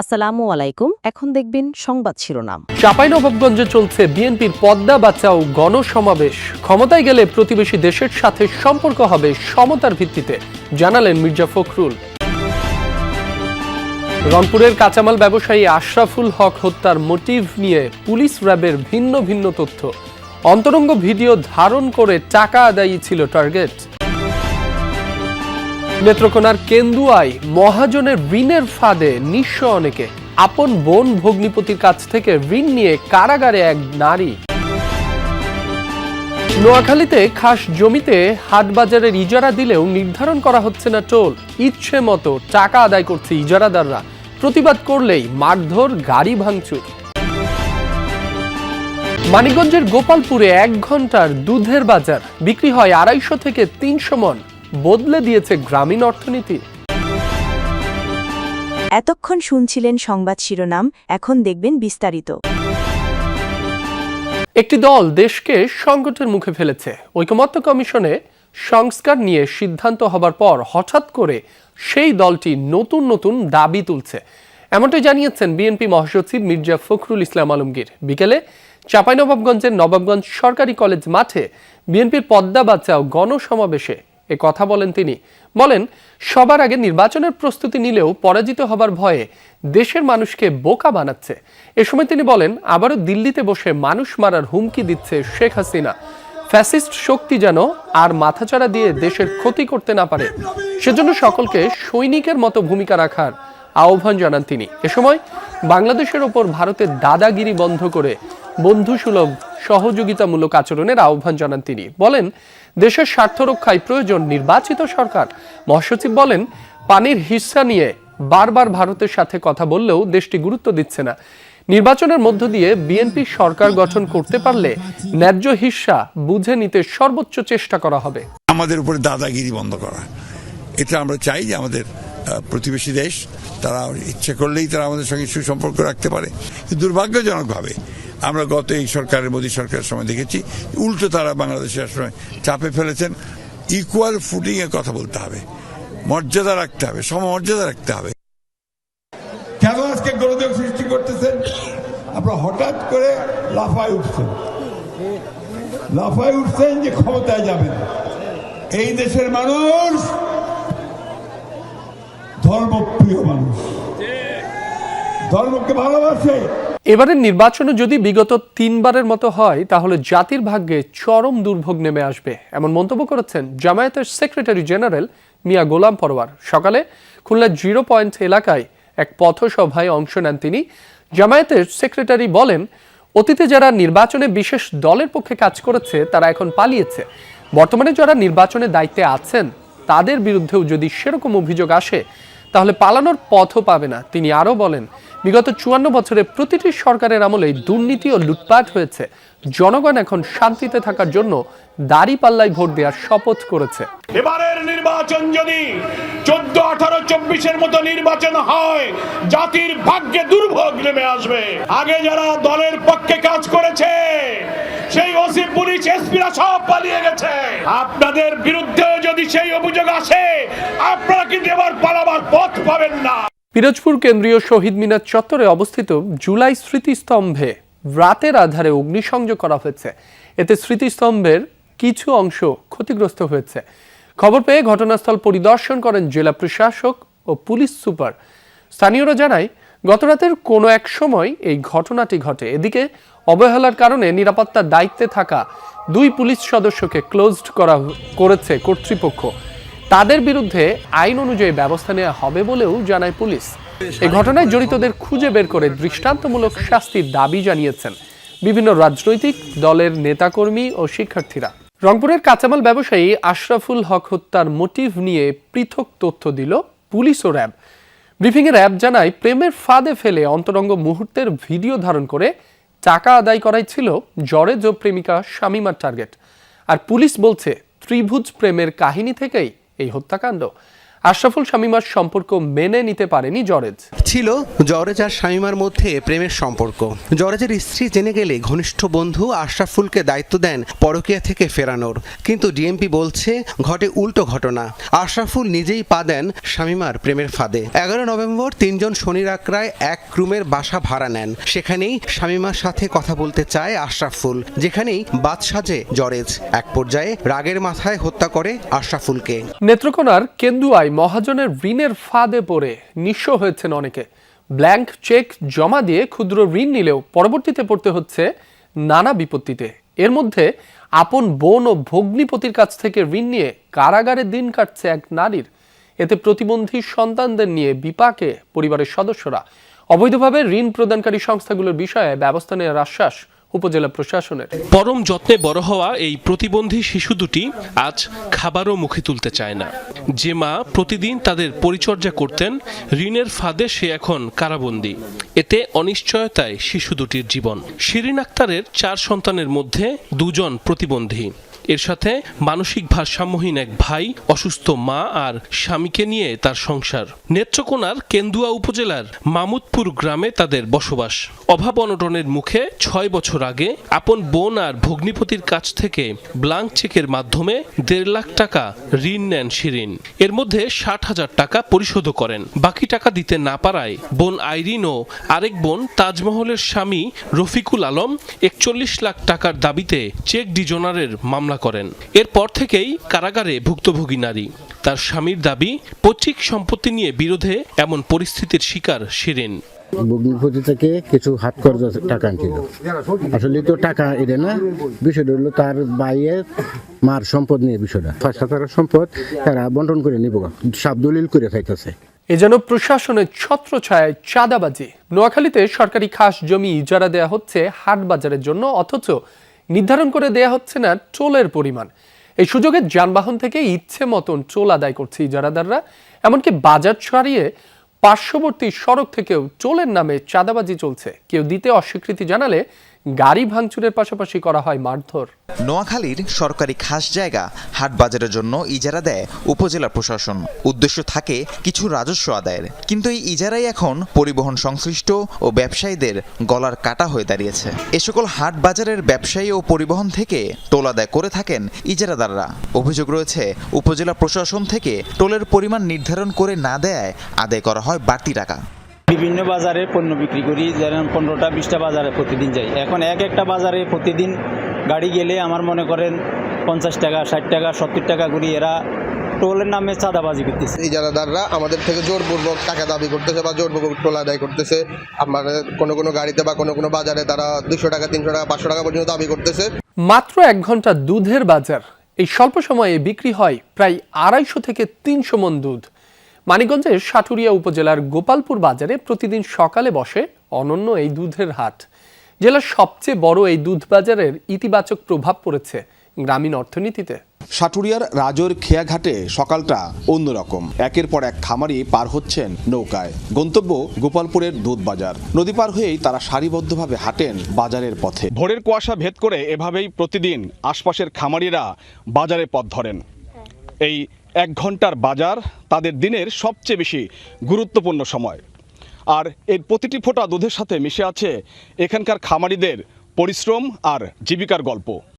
আসসালামু আলাইকুম, এখন দেখবেন সংবাদ শিরোনাম। চলছে বিএনপির পদ্মা বাঁচাও গণসমাবেশ। ক্ষমতায় গেলে প্রতিবেশী দেশের সাথে সম্পর্ক হবে সমতার ভিত্তিতে, জানালেন মির্জা ফখরুল। রংপুরের কাঁচামাল ব্যবসায়ী আশরাফুল হক হত্যার মোটিভ নিয়ে পুলিশ র্যাবের ভিন্ন ভিন্ন তথ্য। অন্তরঙ্গ ভিডিও ধারণ করে টাকা আদায়ী ছিল টার্গেট। নেত্রকোনার কেন্দুয়ায় মহাজনের ঋণের ফাঁদে নিঃস্ব অনেকে। আপন বোন ভগ্নিপতির কাছ থেকে ঋণ নিয়ে কারাগারে এক নারী। নোয়াখালীতে খাস জমিতে হাটবাজারের ইজারা দিলেও নির্ধারণ করা হচ্ছে না টোল। ইচ্ছে মতো টাকা আদায় করছে ইজারাদাররা। প্রতিবাদ করলেই মারধর, গাড়ি ভাঙচুর। মানিকগঞ্জের গোপালপুরে এক ঘণ্টার দুধের বাজার। বিক্রি হয় আড়াইশো থেকে তিনশো মন। বদলে দিয়েছে গ্রামীণ অর্থনীতি। এতক্ষণ শুনছিলেন সংবাদ শিরোনাম এখন দেখবেন বিস্তারিত। একটি দল দেশকে সংকটের মুখে ফেলেছে। ঐকমত্য কমিশনে সংস্কার নিয়ে সিদ্ধান্ত হবার পর হঠাৎ করে সেই দলটি নতুন নতুন দাবি তুলছে। এমনটাই জানিয়েছেন বিএনপি মহাসচিব মির্জা ফখরুল ইসলাম আলমগীর। বিকেলে চাঁপাইনবাবগঞ্জের নবাবগঞ্জ সরকারি কলেজ মাঠে বিএনপির পদ্মা বাচ্চাও গণসমাবেশে এ কথা বলেন তিনি। বলেন, সবার আগে নির্বাচনের প্রস্তুতি নিলেও পরাজিত হবার ভয়ে দেশের মানুষকে বোকা বানাচ্ছে। এ সময় তিনি বলেন, আবারও দিল্লিতে বসে মানুষ মারার হুমকি দিচ্ছে শেখ হাসিনা। ফ্যাসিস্ট শক্তি যেন আর মাথাচাড়া দিয়ে দেশের ক্ষতি করতে না পারে, সেজন্য সকলকে সৈনিকের মতো ভূমিকা রাখার আহ্বান জানান তিনি। এ সময় বাংলাদেশের ওপর ভারতের দাদাগিরি বন্ধ করে বন্ধুসুলভ সহযোগিতামূলক আচরণের আহ্বান জানান তিনি। বলেন, দেশের স্বার্থ রক্ষায় প্রয়োজন নির্বাচিত সরকার। মহাসচিব বলেন, পানির হিস্সা নিয়ে বারবার ভারতের সাথে কথা বললেও দেশটি গুরুত্ব দিচ্ছে না। নির্বাচনের মধ্য দিয়ে বিএনপি সরকার গঠন করতে পারলে ন্যায্য হিস্সা বুঝে নিতে সর্বোচ্চ চেষ্টা করা হবে। আমাদের উপরে দাদাগিরি বন্ধ করা। এটা আমরা চাই যে আমাদের প্রতিবেশী দেশ, তারা ইচ্ছে করলেই তারা আমাদের সঙ্গে সুসম্পর্ক রাখতে পারে। দুর্ভাগ্যজনকভাবে আমরা গত এই সরকারের মোদী সরকারের সময় দেখেছি, উল্টো তারা বাংলাদেশের সময় চাপে ফেলেছেন। ইকুয়াল ফুটিং এর কথা বলতে হবে। মর্যাদা রাখতে হবে, সমমর্যাদা রাখতে হবে। কেন আজকে গোলযোগ সৃষ্টি করতেছেন? আপনারা হঠাৎ করে লাফায় উঠছেন। লাফায় উঠছেন যে ক্ষমতায় যাবেন। এই দেশের মানুষ ধর্মপ্রিয় মানুষ। ধর্মকে ভালোবাসে। এবারের নির্বাচনে যদি বিগত তিনবারের মতো হয়, তাহলে জাতির ভাগ্যে চরম দুর্ভোগ নেমে আসবে, এমন মন্তব্য করেছেন জামায়াতের সেক্রেটারি জেনারেল মিয়া গোলাম পরোয়ার। সকালে খুলনার জিরো পয়েন্ট এলাকায় এক পথসভায় অংশ নেন তিনি। জামায়াতের সেক্রেটারি বলেন, অতীতে যারা নির্বাচনে বিশেষ দলের পক্ষে কাজ করেছে, তারা এখন পালিয়েছে। বর্তমানে যারা নির্বাচনে দায়িত্বে আছেন, তাদের বিরুদ্ধেও যদি সেরকম অভিযোগ আসে তাহলে পালানোর পথও পাবে না। তিনি আরও বলেন, বিগত চুয়ান্ন বছরে প্রতিটি সরকারের আমলে দুর্নীতি ও লুটপাট হয়েছে। জনগণ এখন শান্তিতে থাকার জন্য দাড়ি পাল্লায় ভোট দেওয়ার শপথ করেছে। এবারের নির্বাচন যদি চোদ্দ, আঠারো, চব্বিশের মতো নির্বাচন হয়, জাতির ভাগ্যে দুর্ভোগ নেমে আসবে। আগে যারা দলের পক্ষে কাজ করেছে সেই ওসি পুলিশ এসপিরা সব পালিয়ে গেছে। আপনাদের বিরুদ্ধে যদি সেই অভিযোগ আসে, আপনারা কিন্তু এবার পালাবার পথ পাবেন না। পিরোজপুর কেন্দ্রীয় শহীদ মিনার চত্বরে অবস্থিত জুলাই স্মৃতিস্তম্ভে রাতের আধারে অগ্নিসংযোগ করা হয়েছে। এতে স্মৃতিস্তম্ভের কিছু অংশ ক্ষতিগ্রস্ত হয়েছে। খবর পেয়ে ঘটনাস্থল পরিদর্শন করেন জেলা প্রশাসক ও পুলিশ সুপার। স্থানীয়রা জানায় গতরাতের কোনো এক সময় এই ঘটনাটি ঘটে। এদিকে অবহেলার কারণে নিরাপত্তার দায়িত্বে থাকা দুই পুলিশ সদস্যকে ক্লোজড করা করেছে কর্তৃপক্ষ। তাদের বিরুদ্ধে আইন অনুযায়ী ব্যবস্থা নেওয়া হবে বলেও জানায় পুলিশ। এই ঘটনায় জড়িতদের খুঁজে বের করে দৃষ্টান্তমূলক শাস্তির দাবি জানিয়েছেন বিভিন্ন রাজনৈতিক দলের নেতাকর্মী ও শিক্ষার্থীরা। রংপুরের কাঁচামাল ব্যবসায়ী আশরাফুল হক হত্যার মোটিভ নিয়ে পৃথক তথ্য দিল পুলিশ ও র্যাব। ব্রিফিংয়ে অ্যাপ জানায়, প্রেমের ফাঁদে ফেলে অন্তরঙ্গ মুহূর্তের ভিডিও ধারণ করে টাকা আদায় করাই ছিল জরেজ ও প্রেমিকা শামিমার টার্গেট আর পুলিশ বলছে, ত্রিভুজ প্রেমের কাহিনী থেকেই এই হত্যাকাণ্ড। আশরাফুল শামিমার সম্পর্ক মেনে নিতে পারেনি জরেজ। ছিল জরেজ আর শামিমার মধ্যে প্রেমের সম্পর্ক। জরেজের স্ত্রী জেনে গেলে ঘনিষ্ঠ বন্ধু আশরাফুলকে দায়িত্ব দেন পরকিয়া থেকে ফেরানোর। কিন্তু ডিএমপি বলছে ঘটে উল্টো ঘটনা। আশরাফুল নিজেই পা দেন শামিমার প্রেমের ফাঁদে। এগারো নভেম্বর তিনজন শনির আকড়ায় এক রুমের বাসা ভাড়া নেন। সেখানেই শামিমার সাথে কথা বলতে চায় আশরাফুল যেখানেই বাদ সাজে জরেজ। এক পর্যায়ে রাগের মাথায় হত্যা করে আশরাফুলকে। নেত্রকোনার কেন্দুয়ায় মহাজনের ঋণের ফাঁদে পড়ে নিঃস্ব হয়েছেন অনেকে। ব্ল্যাঙ্ক চেক জমা দিয়ে ক্ষুদ্র ঋণ নিলেও পরবর্তীতে পড়তে হচ্ছে নানা বিপত্তিতে। এর মধ্যে আপন বোন ও ভগ্নিপতির কাছ থেকে ঋণ নিয়ে কারাগারে দিন কাটছে এক নারীর। এতে প্রতিবন্ধী সন্তানদের নিয়ে বিপাকে পরিবারের সদস্যরা। অবৈধভাবে ঋণ প্রদানকারী সংস্থাগুলোর বিষয়ে ব্যবস্থা নেওয়ার আশ্বাস উপজেলা প্রশাসনের। পরম যত্নে বড় হওয়া এই প্রতিবন্ধী শিশু দুটি আজ খাবারও মুখে তুলতে চায় না। যে মা প্রতিদিন তাদের পরিচর্যা করতেন, ঋণের ফাঁদে সে এখন কারাবন্দী। এতে অনিশ্চয়তায় শিশু দুটির জীবন। শিরিন আক্তারের চার সন্তানের মধ্যে দুজন প্রতিবন্ধী। এর সাথে মানসিক ভারসাম্যহীন এক ভাই, অসুস্থ মা আর স্বামীকে নিয়ে তার সংসার। নেত্রকোনার কেন্দুয়া উপজেলার মামুদপুর গ্রামে তাদের বসবাস। অভাব অনটনের মুখে ছয় বছর আগে আপন বোন আর ভগ্নিপতির কাছ থেকে ব্লাঙ্ক চেকের মাধ্যমে দেড় লাখ টাকা ঋণ নেন শিরিন। এর মধ্যে ষাট হাজার টাকা পরিশোধ করেন। বাকি টাকা দিতে না পারায় বোন আইরিন ও আরেক বোন তাজমহলের স্বামী রফিকুল আলম একচল্লিশ লাখ টাকার দাবিতে চেক ডিজনারের মামলা করেন। এরপর থেকেই কারাগারে ভুক্তভোগী নারী। তার স্বামীর দাবি পৈতৃক সম্পত্তি নিয়ে বিরোধে এমন পরিস্থিতির শিকার শিরিন ভগ্নিপতি থেকে কিছু হাত খরচ টাকা আনছিল। আসলে তো টাকা এটা না বিষয়টা হলো তার বাইয়ের মার সম্পদ নিয়ে বিষয়টা। পাঁচ হাজার সম্পদ তারা বন্টন করে নিব সাব দলিল করে খাইতেছে। এ যেন প্রশাসনের ছত্রছায়ায় চাঁদাবাজি। নোয়াখালীতে সরকারি খাস জমি ইজারা দেয়া হচ্ছে হাট বাজারের জন্য অথচ নির্ধারণ করে দেয়া হচ্ছে না টোলের পরিমাণ। এই সুযোগে যানবাহন থেকে ইচ্ছে মতন টোল আদায় করছে ইজারাদাররা, এমনকি বাজার ছাড়িয়ে পার্শ্ববর্তী সড়ক থেকেও টোলের নামে চাঁদাবাজি চলছে। কেউ দিতে অস্বীকৃতি জানালে গাড়ি ভাঙচুরের পাশাপাশি করা হয় মারধর। নোয়াখালীর সরকারি খাস জায়গা হাট বাজারের জন্য ইজারা দেয় উপজেলা প্রশাসন। উদ্দেশ্য থাকে কিছু রাজস্ব আদায়ের। কিন্তু এই ইজারাই এখন পরিবহন সংশ্লিষ্ট ও ব্যবসায়ীদের গলার কাটা হয়ে দাঁড়িয়েছে। এ সকল হাট বাজারের ব্যবসায়ী ও পরিবহন থেকে টোল আদায় করে থাকেন ইজারাদাররা। অভিযোগ রয়েছে, উপজেলা প্রশাসন থেকে টোলের পরিমাণ নির্ধারণ করে না দেয় আদায় করা হয় বাড়তি টাকা। বিভিন্ন বাজারে পণ্য বিক্রি করি যেমন পনেরোটা বিশটা বাজারে প্রতিদিন যাই। এখন এক একটা বাজারে প্রতিদিন গাড়ি গেলে আমার মনে করেন পঞ্চাশ টাকা ষাট টাকা সত্তর টাকা করে এরা টোলের নামে চাঁদাবাজি করতেছে। ইজারাদাররা আমাদের থেকে জোরপূর্বক টাকা দাবি করতেছে বা জোরপূর্বক টোল আদায় করতেছে আমাদের কোনো কোনো গাড়িতে বা কোনো কোনো বাজারে তারা দুশো টাকা তিনশো টাকা পাঁচশো টাকা পর্যন্ত দাবি করতেছে। মাত্র এক ঘণ্টা দুধের বাজার এই স্বল্প সময়ে বিক্রি হয় প্রায় আড়াইশো থেকে তিনশো মন দুধ। মানিকগঞ্জের সাটুরিয়া উপজেলার গোপালপুর বাজারে প্রতিদিন সকালে বসে অনন্য এই দুধের হাট। জেলার সবচেয়ে বড় এই দুধ বাজারের ইতিবাচক প্রভাব পড়েছে গ্রামীণ অর্থনীতিতে। সাটুরিয়ার রাজর খেয়াঘাটে সকালটা অন্যরকম। একের পর এক খামারি পার হচ্ছেন নৌকায়। গন্তব্য গোপালপুরের দুধ বাজার। নদী পার হয়েই তারা সারিবদ্ধভাবে হাঁটেন বাজারের পথে। ভোরের কুয়াশা ভেদ করে এভাবেই প্রতিদিন আশপাশের খামারিরা বাজারে পথ ধরেন। এই এক ঘণ্টার বাজার তাদের দিনের সবচেয়ে বেশি গুরুত্বপূর্ণ সময়। আর এর প্রতিটি ফোঁটা দুধের সাথে মিশে আছে এখানকার খামারিদের পরিশ্রম আর জীবিকার গল্প।